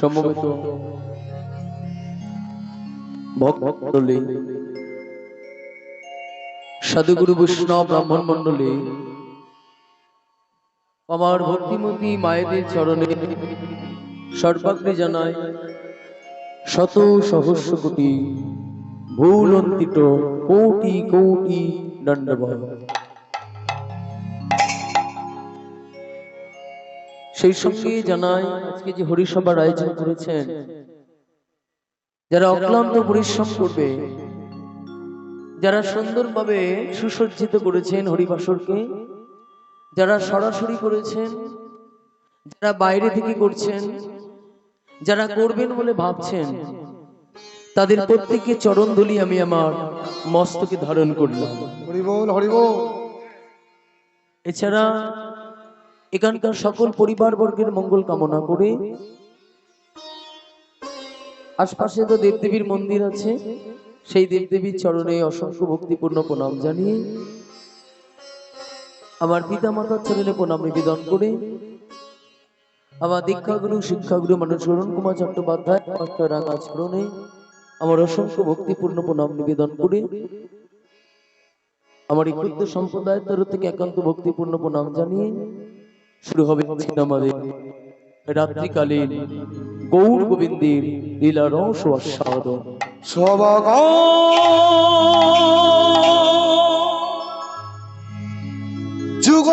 সমবেত ভক্তলি। সাধুগুরু বৈষ্ণব, ব্রাহ্মণ মন্ডলী আমার ভক্তিমতী মায়েদের চরণে সর্বাগ্রে জানায় শত সহস্র কোটি ভুল অন্তিত কোটি কোটি দণ্ডবাদ সেই সঙ্গে জানাই আজকে যে হরিসভার আয়োজন করেছেন যারা অক্লান্ত পরিশ্রম করবে যারা সুন্দরভাবে সুসজ্জিত করেছেন হরিবাসরকে যারা সরাসরি করেছেন যারা বাইরে থেকে করছেন যারা করবেন বলে ভাবছেন তাদের প্রত্যেকের চরণ ধুলি আমি আমার মস্তকে ধারণ করলাম। হরি বল হরি বল এছাড়া এখানকার সকল পরিবার বর্গের মঙ্গল কামনা করে আশপাশে তো দেবদেবীর মন্দির আছে। সেই দেবদেবীর চরণে অসংখ্য ভক্তিপূর্ণ প্রণাম জানিয়ে আমার পিতা মাতার চরণে প্রণাম নিবেদন করে আমার দীক্ষাগুরু, শিক্ষাগুরু মানুষ অরুণ কুমার চট্টোপাধ্যায় আমার অসংখ্য ভক্তিপূর্ণ প্রণাম নিবেদন করে আমার এই সম্প্রদায়ের তরফ থেকে একান্ত ভক্তিপূর্ণ প্রণাম জানিয়ে শুরু হবে আমাদের রাত্রিকালীন গৌর গোবিন্দের লীলা রস সবাগ যুগ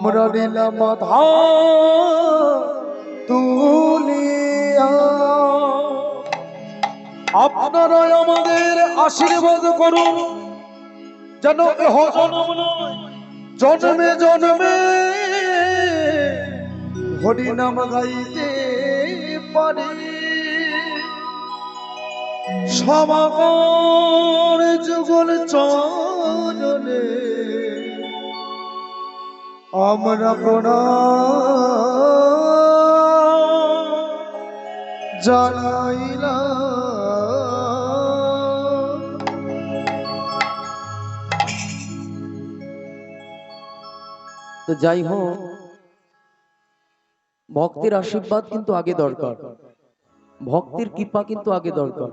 আমরা নিলাম আপনারাই আমাদের আশীর্বাদ করুন। যেন জন্ম জন্মে হরি নাম গাইতে পারি। সমাগর যুগল চরণে আমরা প্রণাম জানাইলাম। তো যাই হোক, ভক্তের আশীর্বাদ কিন্তু আগে দরকার। ভক্তের কৃপা কিন্তু আগে দরকার।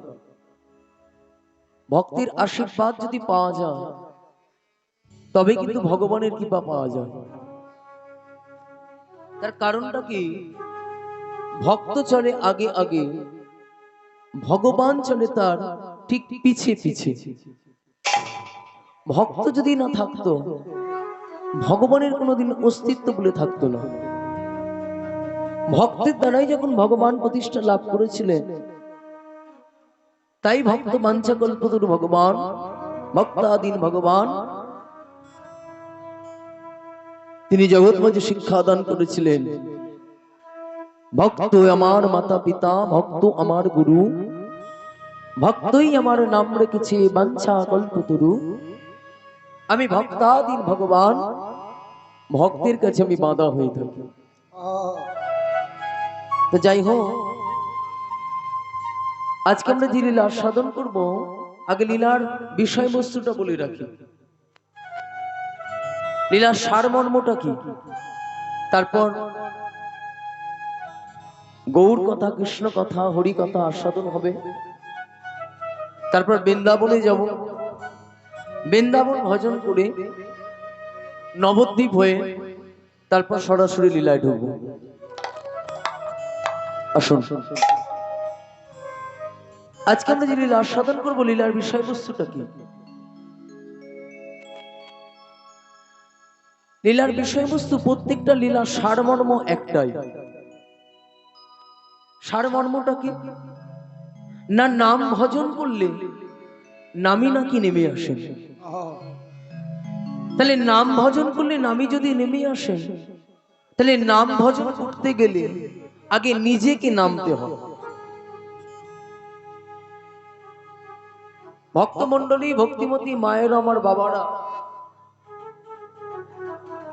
ভক্তের আশীর্বাদ যদি পাওয়া যায় তবে কিন্তু ভগবানের কৃপা পাওয়া যায়। তার কারণটা কি? ভক্ত চলে আগে আগে ভগবান চলে তার ঠিক পিছে পিছে ভক্ত যদি না থাকতো ভগবানের কোনোদিন অস্তিত্ব বলে থাকতো না। ভক্তের দ্বারাই যখন ভগবান প্রতিষ্ঠা লাভ করেছিলেন তাই ভক্ত বাঞ্ছা কল্পতরু ভগবান ভক্তাধীন ভগবান তিনি জগৎ মাঝে শিক্ষা দান করেছিলেন। ভক্ত আমার মাতা পিতা ভক্ত আমার গুরু, ভক্তই আমার নাম রেখেছে বাঞ্ছা কল্পতরু। আমি ভক্তাধীন ভগবান, ভক্তের কাছে আমি বাঁধা হয়ে থাকি। তো যাই হোক, আজকে আমরা যে লীলা সাধন করব, আগে লীলার বিষয়বস্তুটা বলে রাখি। লীলার সারমর্মটা কি? তারপর, গৌর কথা, কৃষ্ণ কথা, হরি কথা আস্বাদন হবে। তারপর বৃন্দাবনে যাব। বৃন্দাবন ভজন করে নবদ্বীপ হয়ে তারপর সরাসরি লীলায় ঢুকবো। আসুন। আজকে আমরা যে লীলা আস্বাদন করব, লীলার বিষয়বস্তুটা কি? লীলার বিষয়বস্তু প্রত্যেকটা লীলা সারমর্ম একটাই। সারমর্মটা কি? না নাম ভজন করলে নামই নাকি নেমে আসে। তাহলে নাম ভজন করলে নামই যদি নেমে আসে, তাহলে নাম ভজন করতে গেলে আগে নিজেকে নামতে হবে। ভক্তমণ্ডলী, ভক্তিমতী মায়ের, আমার বাবারা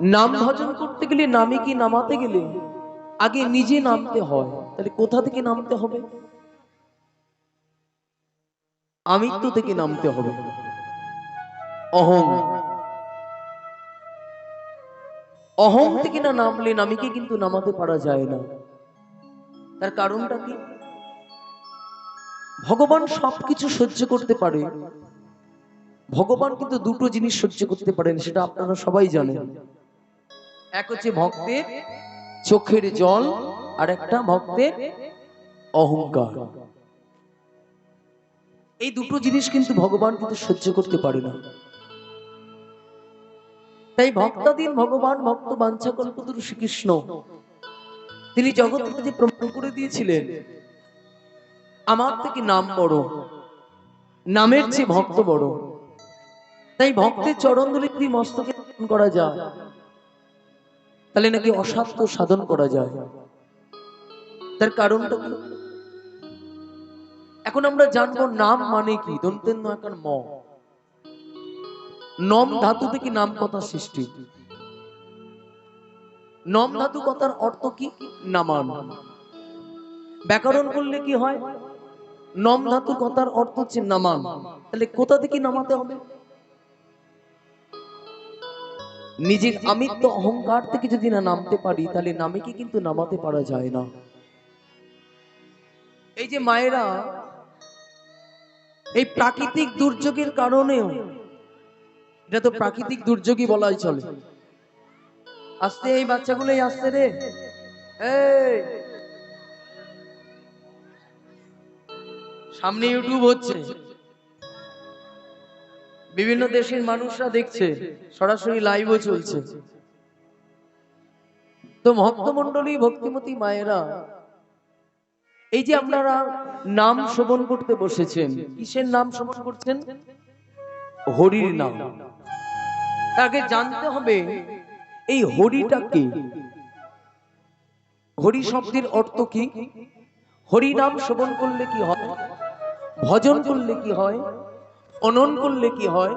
নাম ভজন করতে গেলে নামে কি নামাতে গেলে? আগে নিজে নামতে হয়। তাহলে কোথা থেকে নামতে হবে? আমিত্ব থেকে নামতে হবে। অহং। অহং থেকে না নামলে নামিকে কিন্তু নামাতে পারা যায় না। তার কারণটা কি? ভগবান সবকিছু সহ্য করতে পারে। ভগবান কিন্তু দুটো জিনিস সহ্য করতে পারেন, সেটা আপনারা সবাই জানেন। এক হচ্ছে ভক্তের চোখের জল আর একটা ভক্তের অহংকার। এই দুটো জিনিস কিন্তু ভগবান কিন্তু সহ্য করতে পারে না। তাই ভক্তাধীন ভগবান ভক্ত বাঞ্ছা কল্পতরু শ্রীকৃষ্ণ। তিনি জগৎকে যে প্রমাণ করে দিয়েছিলেন আমার থেকে নাম বড় নামের চেয়ে ভক্ত বড়। তাই ভক্তের চরণ ধরে যদি মস্তকে করা যায়। তাহলে নাকি অসাধ্য সাধন করা যায়? তার কারণটা কি? এখন আমরা জানব নাম মানে কি? দন্তেন নয়াকার ম। নম ধাতু থেকে নাম কথা সৃষ্টি। নম ধাতু কথার অর্থ কি? নামান। ব্যাকরণ করলে কি হয়? নম ধাতু কথার অর্থ হচ্ছে নামান। তাহলে কোথা থেকে নামাতে হবে? নিজের আমিত্ব অহংকার থেকে যদি না নামতে পারি তাহলে নামিকে কিন্তু নামাতে পারা যায় না? এই যে মায়েরা এই প্রাকৃতিক দুর্যোগের কারণেও এটা তো প্রাকৃতিক দুর্যোগই বলাই চলে। আসতে এই বাচ্চাগুলোই আসছে রে। সামনে ইউটিউব হচ্ছে। বিভিন্ন দেশের মানুষরা দেখছে, সরাসরি লাইভও চলছে। তো ভক্তমন্ডলী ভক্তিমতী মায়েরা, এই যে আপনারা নাম শ্রবণ করতে বসেছেন, কিসের নাম শ্রবণ করছেন? হরির নাম। তাকে জানতে হবে, এই হরিটা কি হরি শব্দের অর্থ কি? হরি নাম শ্রবণ করলে কি হয়? ভজন করলে কি হয়? অনন করলে কি হয়?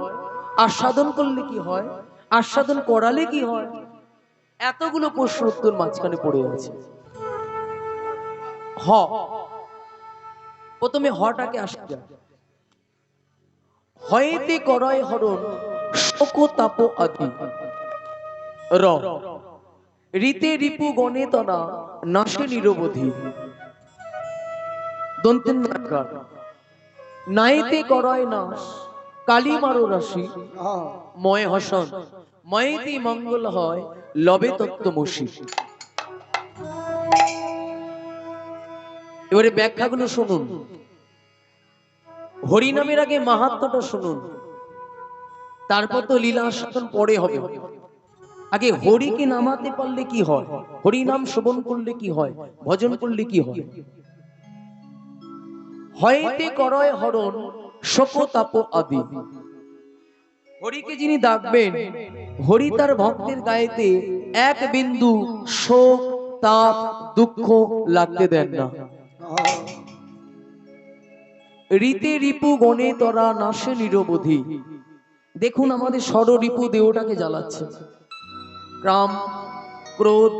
আস্বাদন করলে কি হয়? আস্বাদন করালে কি হয়? এতগুলো প্রশ্ন উত্তর মাঝখানে পড়ে আছে। হ। প্রথমে হটাকে আসা যায় হয়েতে করয় হরণ, শোক তাপ আদি। র। রীতে রিপু গণে তনা, নাশে নিরবধি। দন্তেন নাকার নাইতে করয় নাশ কালী মারো রাশি ময় হসন। ময়েতি মঙ্গল হয় লবে তত্ত্বমসি এবারে ব্যাখ্যাগুলো শুনুন। হরিনামের আগে মাহাত্মটা শুনুন। তারপর তো লীলা পরে হবে। আগে হরিকে নামাতে পারলে কি হয়? হরিনাম শ্রবণ করলে কি হয়? ভজন করলে কি হয়? হয়তে করয় হরণ শোক তাপ আদি হরিকে যিনি ডাকবেন, হরি তার ভক্তের গায়েতে এক বিন্দু শোক, তাপ, দুঃখ লাগতে দেন না। রীতে রিপু গণে তরা নাশে নিরবধি। দেখুন আমাদের ষড় রিপু দেহটাকে জ্বালাচ্ছে। কাম ক্রোধ,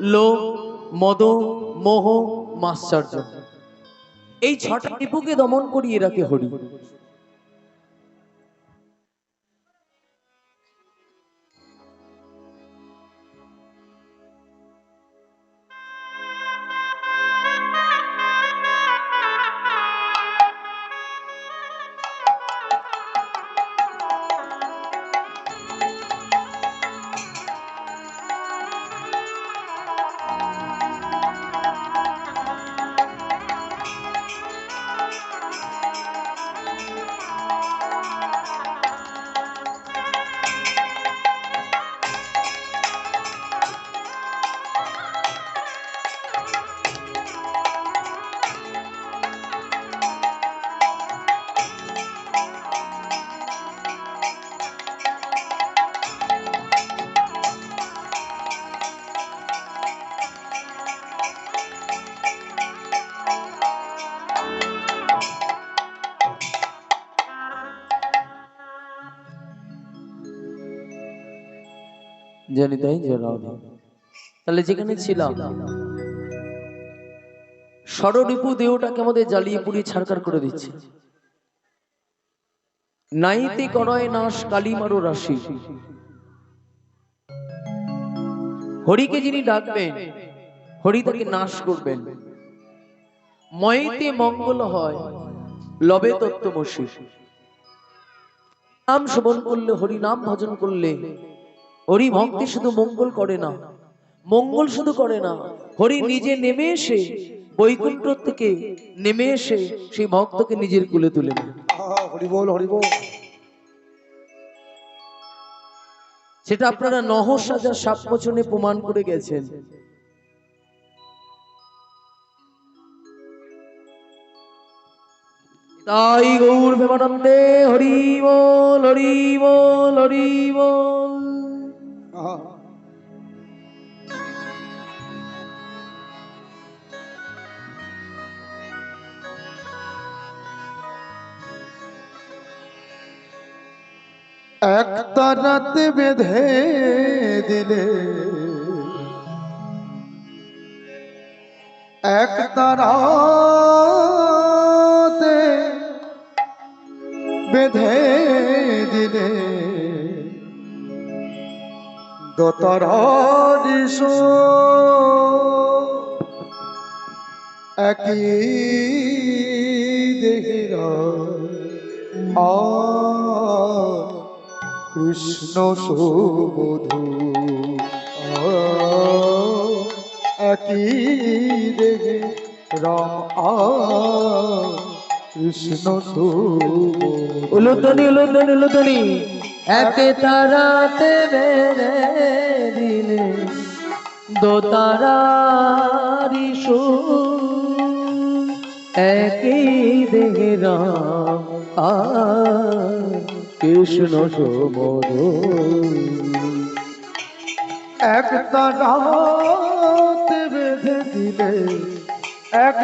লোভ, মদ, মোহ, মাশ্চর্য। এই ছটা দ্বীপকে দমন করিয়ে রাখে হরি। জানি, তাই জানাবে তাহলে যেখানে ছিলাম ষড়রিপু দেহটাকে আমাদের জ্বালিয়ে পুড়িয়ে ছাড়কার করে দিচ্ছে? নাইতে করয় নাশ কালী মারো রাশি। হরিকে যিনি ডাকবেন, হরি তাকে নাশ করবেন। ময়েতে মঙ্গল হয়, লবে তত্ত্বমসি। নাম শ্রবণ করলে, হরি নাম ভজন করলে হরি ভক্তি শুধু মঙ্গল করে না। মঙ্গল শুধু করে না। হরি নিজে নেমে এসে বৈকুণ্ঠ থেকে নেমে এসে সেই ভক্তকে নিজের কুলে তুলে নেয়। সেটা আপনারা নহস হাজার সাত বচনে প্রমাণ করে গেছেন। তাই গৌর প্রেমানন্দে হরি বল হরি বল হরি বল। এক তারাতে বেঁধে দিলে। এক তারাতে বেঁধে দিলে। দোতরিস একই দেহিরা আ কৃষ্ণ সুবধু। একই দেহে রাম। আ কৃষ্ণ উলুতনি উলুতনি উলুতনি একে তারাতে বেড়ে দিলে দো তারারি সুর। একই দেহে রাম। আর কৃষ্ণ সমর একটা তারাতে বেঁধে দিলে এক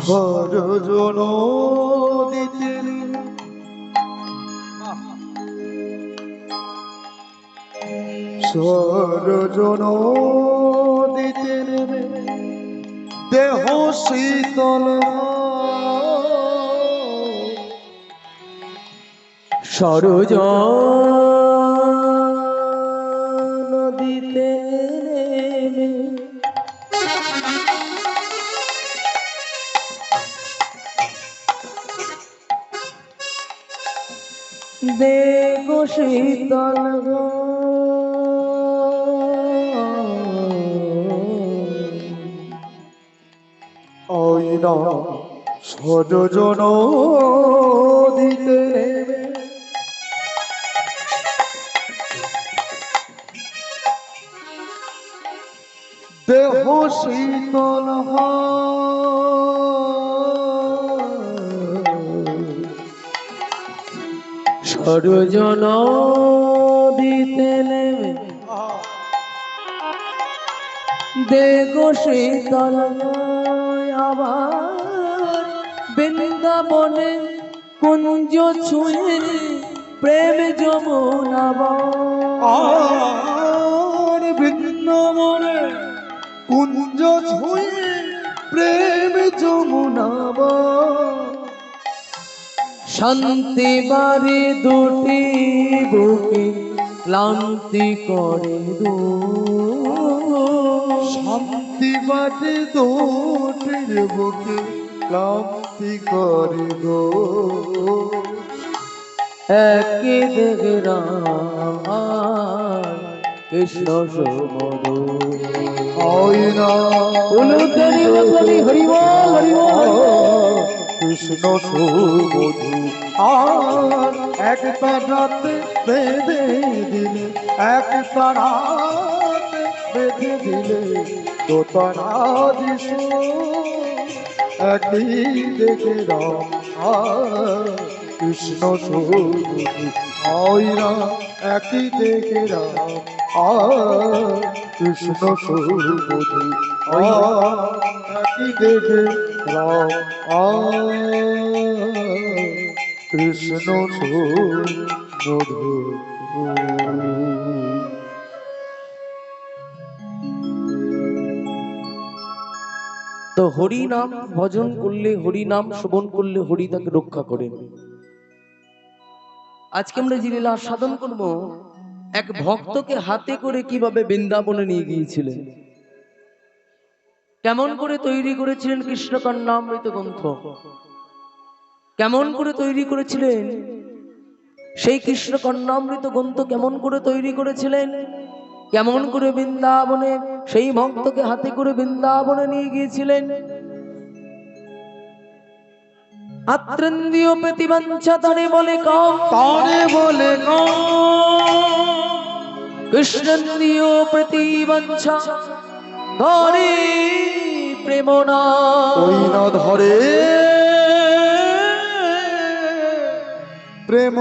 সরজন দিতেন সরজন দিতেন দেহ শীতল সরজ শীতল গো। আইনা সরজন দিতেন দেহ শীতল সরজন দিতে নেমে। দেখো শীতল আবার বৃন্দাবনে কুঞ্জ ছুঁয়ে প্রেম যমুনাবা মনে কুঞ্জ ছুঁয়ে প্রেম যমুনাবা শান্তি বাড়ি দুটি বুকে ক্লান্তি করে দু শান্তি বাটে দোটের বুকে ক্লান্তি করে গো একে দেখে রাম কৃষ্ণ হরিবল কৃষ্ণ সুবধু আর এক তারাতে বেঁধে দিলে এক তারাতে বেঁধে দিলে তো তারা যিশু একই দেখে রাম কৃষ্ণ সবুজ একই দেখে রাম কৃষ্ণ সবুজ একই দেখে রাম আ কৃষ্ণ তো হরি নাম ভজন করলে হরি নাম শ্রবণ করলে হরি তাকে রক্ষা করেন। আজকে আমরা যে লীলা সাধন করব, এক ভক্তকে হাতে করে কীভাবে বৃন্দাবনে নিয়ে গিয়েছিলেন? কেমন করে তৈরি করেছিলেন কৃষ্ণকন্যামৃত গ্রন্থ কেমন করে তৈরি করেছিলেন? সেই কৃষ্ণকন্যামৃত গ্রন্থ কেমন করে তৈরি করেছিলেন? কেমন করে বৃন্দাবনে সেই ভক্তকে হাতে করে বৃন্দাবনে নিয়ে গিয়েছিলেন? আত্রেন্দ্রীয় প্রতিবাঞ্ছা তারে বলে কম তারে বলে গো কৃষ্ণেন্দ্রীয় প্রতিবাঞ্ছা ধরে প্রেমনা। না ধরে প্রেম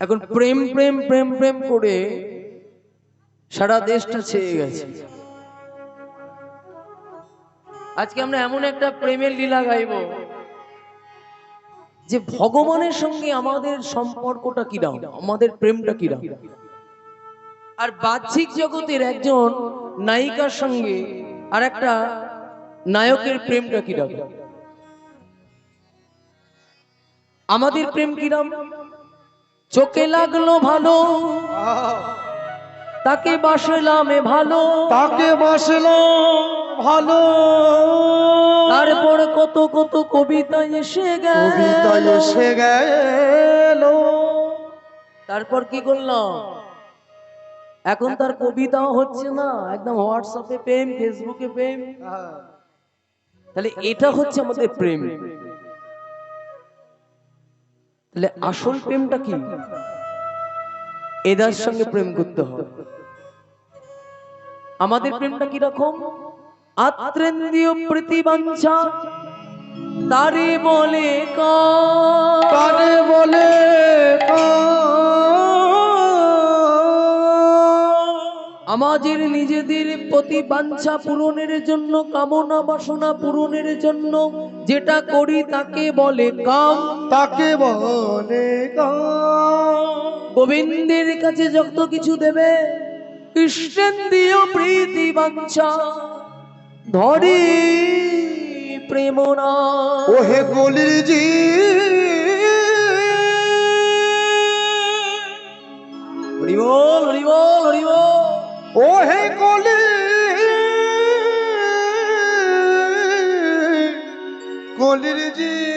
এখন প্রেম প্রেম প্রেম প্রেম করে সারা দেশটা ছেয়ে গেছে। আজকে আমরা এমন একটা প্রেমের লীলা গাইব যে ভগবানের সঙ্গে আমাদের সম্পর্কটা কিরাম আমাদের প্রেমটা কিরাম আর বাহ্যিক জগতের একজন নায়িকার সঙ্গে আর একটা নায়কের প্রেমটা কিরাম আমাদের প্রেম কিরাম চোখে লাগল ভালো তাকে বাসলাম ভালো তাকে বাসলো ভালো। তারপর কত কত কবিতা এসে কবিতা গেল এসে গেল। তারপর কি করলাম? এখন তার কবিতাও হচ্ছে না একদম হোয়াটসঅ্যাপে প্রেম ফেসবুকে প্রেম। তাহলে এটা হচ্ছে আমাদের প্রেম। তাহলে আসল প্রেমটা কি? এদার সঙ্গে প্রেম করতে হবে। আমাদের প্রেমটা কি রকম আত্রেন্দ্রীয় প্রতিবাঞ্ছা। তারে বলে কা। তারে বলে আমাদের নিজেদের প্রতি বাঞ্ছা পূরণের জন্য কামনা বাসনা পূরণের জন্য যেটা করি তাকে বলে কাম। তাকে বলে গোবিন্দের কাছে যত কিছু দেবে কৃষ্ণেন্দ্রীয় প্রীতি বাঞ্ছা। ধরে প্রেমনা ওহে গলির জি হরিবল হরিবল হরিবল ওহে গলি কলির জি